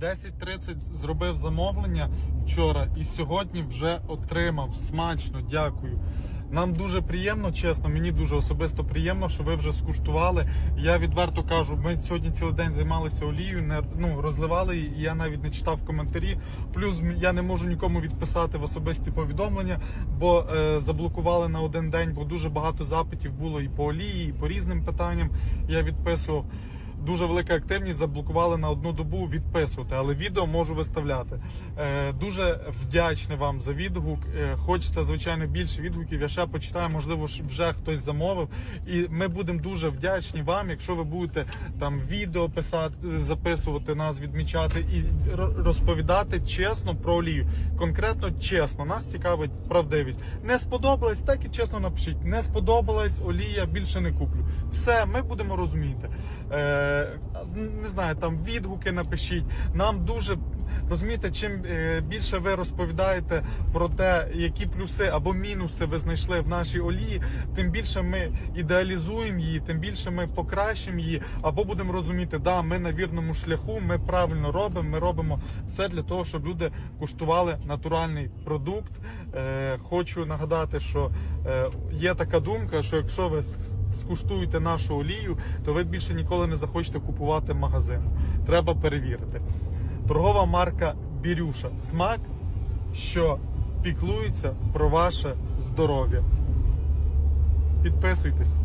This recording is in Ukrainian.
10.30 зробив замовлення вчора і сьогодні вже отримав. Смачно, дякую. Нам дуже приємно, чесно, мені дуже особисто приємно, що ви вже скуштували. Я відверто кажу, ми сьогодні цілий день займалися олією, не ну розливали її, і я навіть не читав коментарі. Плюс я не можу нікому відписати в особисті повідомлення, бо е, заблокували на один день, бо дуже багато запитів було і по олії, і по різним питанням. Я відписував. Дуже велика активність заблокували на одну добу відписувати, але відео можу виставляти. Е, дуже вдячний вам за відгук. Е, хочеться, звичайно, більше відгуків. Я ще почитаю, можливо, вже хтось замовив. І ми будемо дуже вдячні вам, якщо ви будете там відео писати, записувати нас, відмічати і розповідати чесно про олію. Конкретно чесно, нас цікавить правдивість. Не сподобалось, так і чесно напишіть. Не сподобалась олія, більше не куплю. Все, ми будемо розуміти. Е, не знаю, там відгуки напишіть. Нам дуже розумієте, чим е, більше ви розповідаєте про те, які плюси або мінуси ви знайшли в нашій олії, тим більше ми ідеалізуємо її, тим більше ми покращимо її, або будемо розуміти, да, ми на вірному шляху, ми правильно робимо, ми робимо все для того, щоб люди куштували натуральний продукт. Е, хочу нагадати, що е, є така думка, що якщо ви скуштуєте нашу олію, то ви більше ніколи не захочете купувати магазин. Треба перевірити. Торгова марка Бірюша. Смак, що піклується про ваше здоров'я. Підписуйтесь.